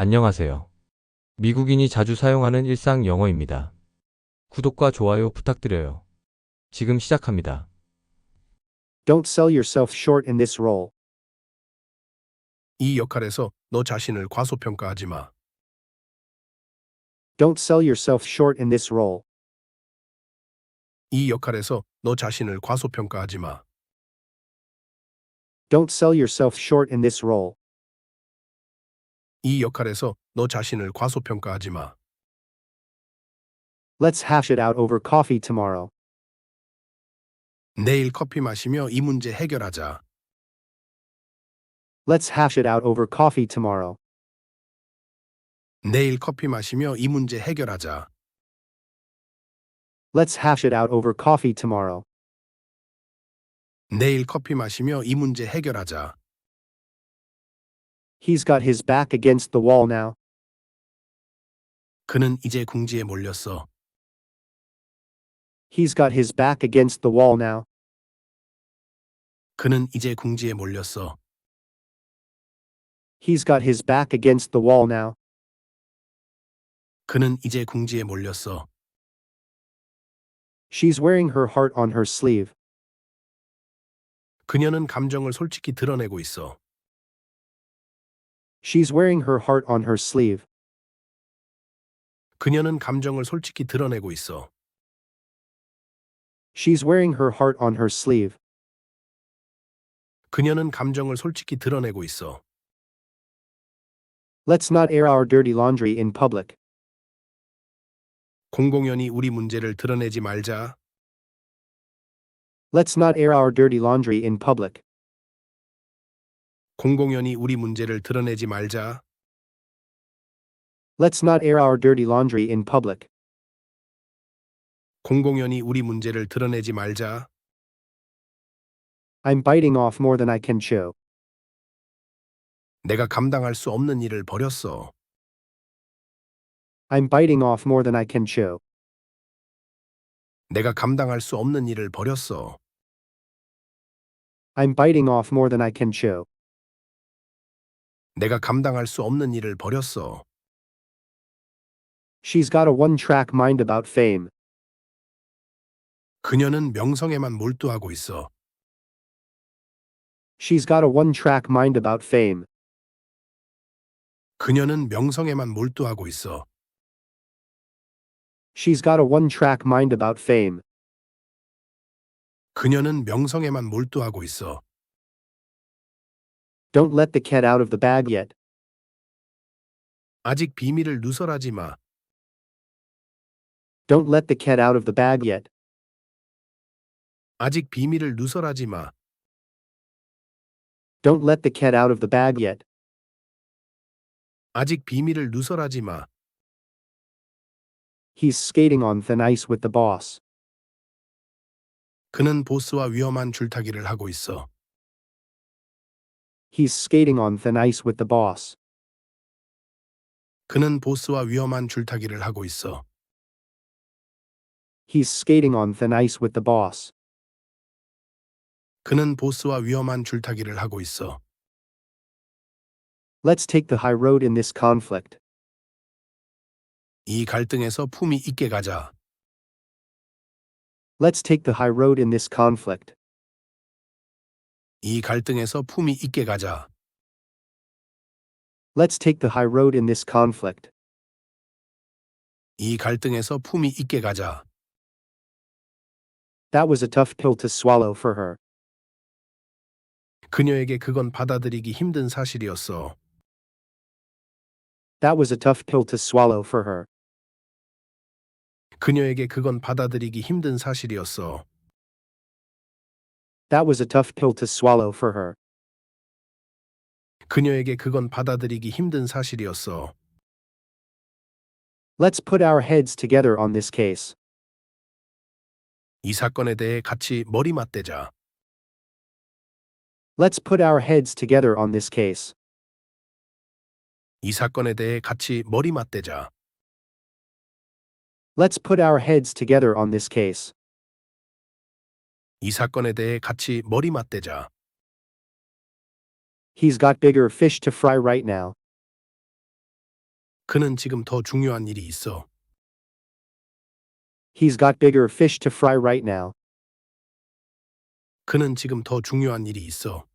안녕하세요. 미국인이 자주 사용하는 일상 영어입니다. 구독과 좋아요 부탁드려요. 지금 시작합니다. Don't sell yourself short in this role. 이 역할에서 너 자신을 과소평가하지 마. Don't sell yourself short in this role. 이 역할에서 너 자신을 과소평가하지 마. Don't sell yourself short in this role. 이 역할에서 너 자신을 과소평가하지 마. Let's hash it out over coffee tomorrow. 내일 커피 마시며 이 문제 해결하자. Let's hash it out over coffee tomorrow. 내일 커피 마시며 이 문제 해결하자. Let's hash it out over coffee tomorrow. 내일 커피 마시며 이 문제 해결하자. He's got his back against the wall now. 그는 이제 궁지에 몰렸어. He's got his back against the wall now. 그는 이제 궁지에 몰렸어. He's got his back against the wall now. 그는 이제 궁지에 몰렸어. She's wearing her heart on her sleeve. 그녀는 감정을 솔직히 드러내고 있어. She's wearing her heart on her sleeve. 그녀는 감정을 솔직히 드러내고 있어. She's wearing her heart on her sleeve. 그녀는 감정을 솔직히 드러내고 있어. Let's not air our dirty laundry in public. 공공연히 우리 문제를 드러내지 말자. Let's not air our dirty laundry in public. 공공연히 우리 문제를 드러내지 말자. Let's not air our dirty laundry in public. 공공연히 우리 문제를 드러내지 말자. I'm biting off more than I can chew. 내가 감당할 수 없는 일을 벌였어. I'm biting off more than I can chew. 내가 감당할 수 없는 일을 벌였어. I'm biting off more than I can chew. 내가 감당할 수 없는 일을 벌였어. She's got a one track mind about fame. 그녀는 명성에만 몰두하고 있어. She's got a one track mind about fame. 그녀는 명성에만 몰두하고 있어. She's got a one track mind about fame. 그녀는 명성에만 몰두하고 있어. Don't let the cat out of the bag yet. 아직 비밀을 누설하지 마. Don't let the cat out of the bag yet. 아직 비밀을 누설하지 마. Don't let the cat out of the bag yet. 아직 비밀을 누설하지 마. He's skating on thin ice with the boss. 그는 보스와 위험한 줄타기를 하고 있어. He's skating on thin ice with the boss. 그는 보스와 위험한 줄타기를 하고 있어. He's skating on thin ice with the boss. 그는 보스와 위험한 줄타기를 하고 있어. Let's take the high road in this conflict. 이 갈등에서 품이 있게 가자. Let's take the high road in this conflict. 이 갈등에서 품이 있게 가자. Let's take the high road in this conflict. 이 갈등에서 품이 있게 가자. That was a tough pill to swallow for her. 그녀에게 그건 받아들이기 힘든 사실이었어. That was a tough pill to swallow for her. 그녀에게 그건 받아들이기 힘든 사실이었어. That was a tough pill to swallow for her. 그녀에게 그건 받아들이기 힘든 사실이었어. Let's put our heads together on this case. 이 사건에 대해 같이 머리 맞대자. Let's put our heads together on this case. 이 사건에 대해 같이 머리 맞대자. Let's put our heads together on this case. 이 사건에 대해 같이 머리 맞대자. He's got bigger fish to fry right now. 그는 지금 더 중요한 일이 있어. He's got bigger fish to fry right now. 그는 지금 더 중요한 일이 있어.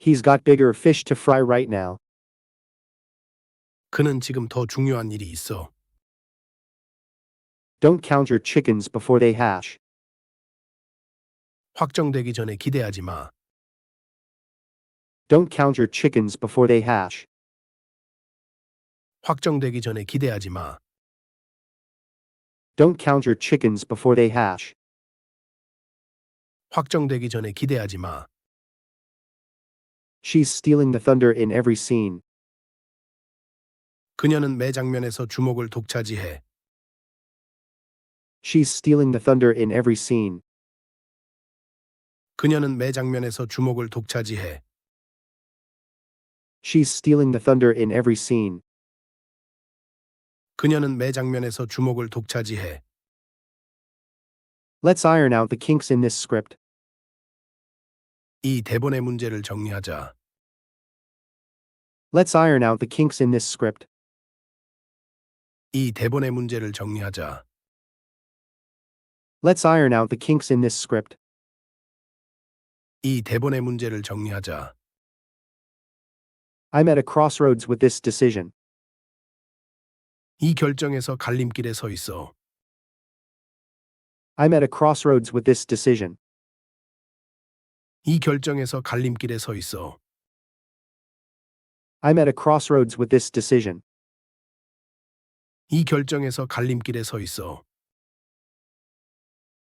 He's got bigger fish to fry right now. 그는 지금 더 중요한 일이 있어. Don't count your chickens before they hatch. 확정되기 전에 기대하지 마. Don't count your chickens before they hatch. 확정되기 전에 기대하지 마. Don't count your chickens before they hatch. 확정되기 전에 기대하지 마. She's stealing the thunder in every scene. 그녀는 매 장면에서 주목을 독차지해. She's stealing the thunder in every scene. 그녀는 매 장면에서 주목을 독차지해. She's stealing the thunder in every scene. 그녀는 매 장면에서 주목을 독차지해. Let's iron out the kinks in this script. 이 대본의 문제를 정리하자. Let's iron out the kinks in this script. 이 대본의 문제를 정리하자. Let's iron out the kinks in this script. 이 대본의 문제를 정리하자. I'm at a crossroads with this decision. 이 결정에서 갈림길에 서 있어. I'm at a crossroads with this decision. 이 결정에서 갈림길에 서 있어. I'm at a crossroads with this decision. 이 결정에서 갈림길에 서 있어.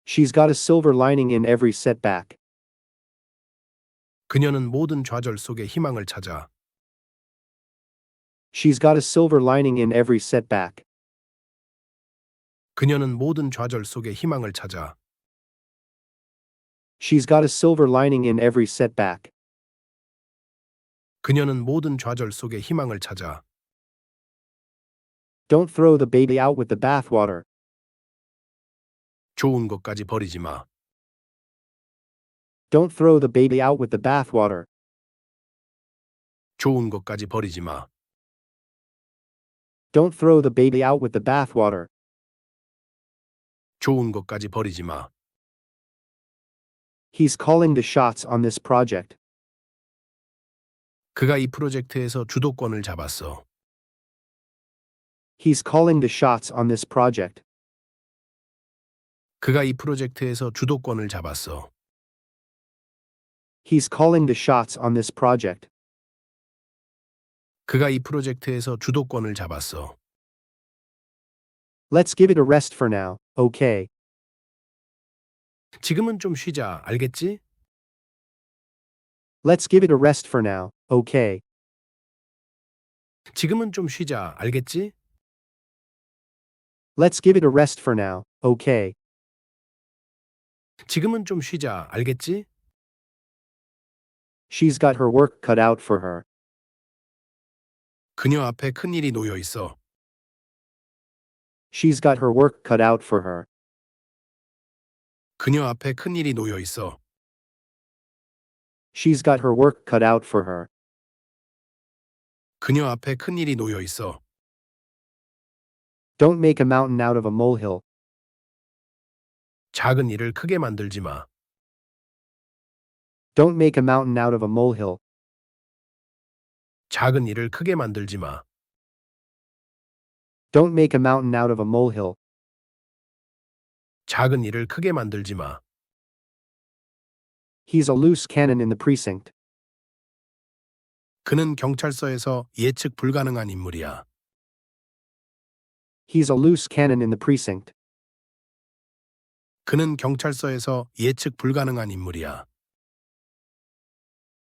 She's got a silver lining in every setback. 그녀는 모든 좌절 속에 희망을 찾아. She's got a silver lining in every setback. 그녀는 모든 좌절 속에 희망을 찾아. She's got a silver lining in every setback. 그녀는 모든 좌절 속에 희망을 찾아. Don't throw the baby out with the bathwater. 좋은 것까지 버리지 마. Don't throw the baby out with the bathwater. 좋은 것까지 버리지 마. Don't throw the baby out with the bathwater. 좋은 것까지 버리지 마. He's calling the shots on this project. 그가 이 프로젝트에서 주도권을 잡았어. He's calling the shots on this project. 그가 이 프로젝트에서 주도권을 잡았어. He's calling the shots on this project. 그가 이 프로젝트에서 주도권을 잡았어. Let's give it a rest for now, okay? 지금은 좀 쉬자. 알겠지? Let's give it a rest for now, okay? 지금은 좀 쉬자. 알겠지? Let's give it a rest for now, okay? 지금은 좀 쉬자. 알겠지? She's got her work cut out for her. 그녀 앞에 큰 일이 놓여 있어. She's got her work cut out for her. 그녀 앞에 큰 일이 놓여 있어. She's got her work cut out for her. 그녀 앞에 큰 일이 놓여 있어. Don't make a mountain out of a molehill. 작은 일을 크게 만들지 마. Don't make a mountain out of a molehill. 작은 일을 크게 만들지 마. Don't make a mountain out of a molehill. 작은 일을 크게 만들지 마. He's a loose cannon in the precinct. 그는 경찰서에서 예측 불가능한 인물이야. He's a loose cannon in the precinct. 그는 경찰서에서 예측 불가능한 인물이야.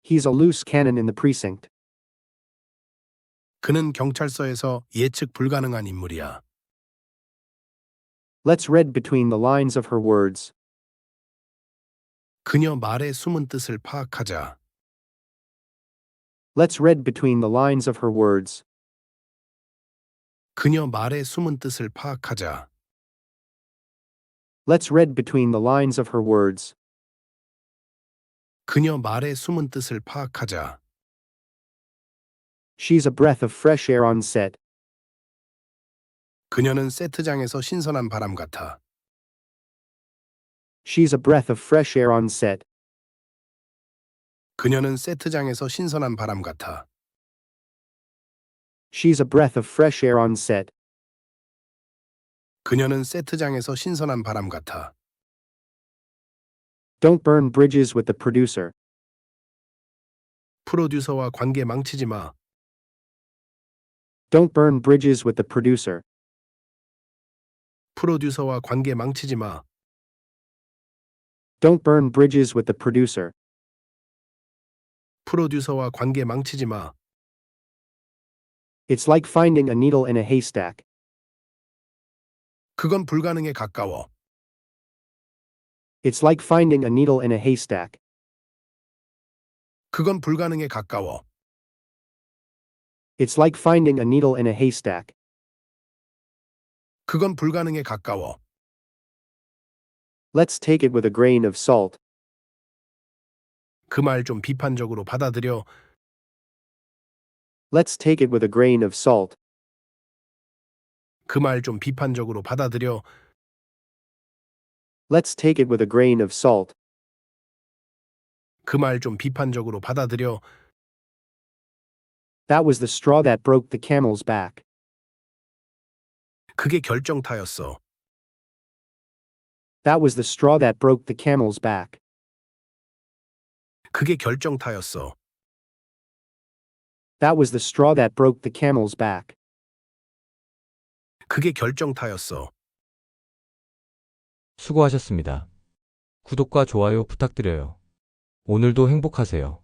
He's a loose cannon in the precinct. 그는 경찰서에서 예측 불가능한 인물이야. Let's read between the lines of her words. 그녀 말의 숨은 뜻을 파악하자. Let's read between the lines of her words. 그녀 말의 숨은 뜻을 파악하자. Let's read between the lines of her words. 그녀 말의 숨은 뜻을 파악하자. She's a breath of fresh air on set. 그녀는 세트장에서 신선한 바람 같아. She's a breath of fresh air on set. 그녀는 세트장에서 신선한 바람 같아. She's a breath of fresh air on set. 그녀는 세트장에서 신선한 바람 같아. Don't burn bridges with the producer. 프로듀서와 관계 망치지 마. Don't burn bridges with the producer. 프로듀서와 관계 망치지 마. Don't burn bridges with the producer. 프로듀서와 관계 망치지 마. It's like finding a needle in a haystack. 그건 불가능에 가까워. It's like finding a needle in a haystack. 그건 불가능에 가까워. It's like finding a needle in a haystack. 그건 불가능에 가까워. Let's take it with a grain of salt. 그 말 좀 비판적으로 받아들여. Let's take it with a grain of salt. 그 말 좀 비판적으로 받아들여. Let's take it with a grain of salt. 그 말 좀 비판적으로 받아들여. That was the straw that broke the camel's back. 그게 결정타였어. That was the straw that broke the camel's back. 그게 결정타였어. That was the straw that broke the camel's back. 그게 결정타였어. 수고하셨습니다. 구독과 좋아요 부탁드려요. 오늘도 행복하세요.